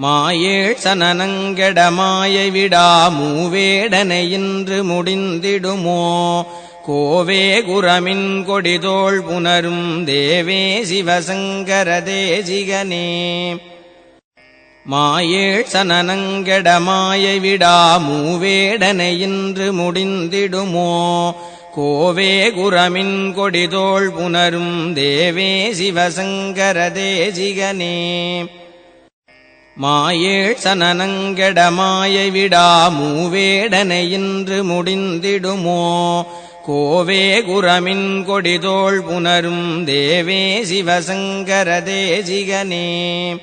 மாயேழ் சனனங்கெட மாயை விடா மூவேடனை இன்று முடிந்திடுமோ? கோவே குரமின் கொடிதோள் புனரும் தேவே சிவசங்கர தேசிகனே. மாயேழ் சனனங்கெட மாயை விடா மூவேடனை இன்று முடிந்திடுமோ? கோவே குரமின் கொடிதோள் புனரும் தேவே சிவசங்கர தேசிகனே. மாயேழ் சனனங்கெட மாயை விடா மூவேடனை இன்று முடிந்திடுமோ? கோவே குரமின் கொடிதோள் புனரும் தேவே சிவசங்கர தேசிகனே.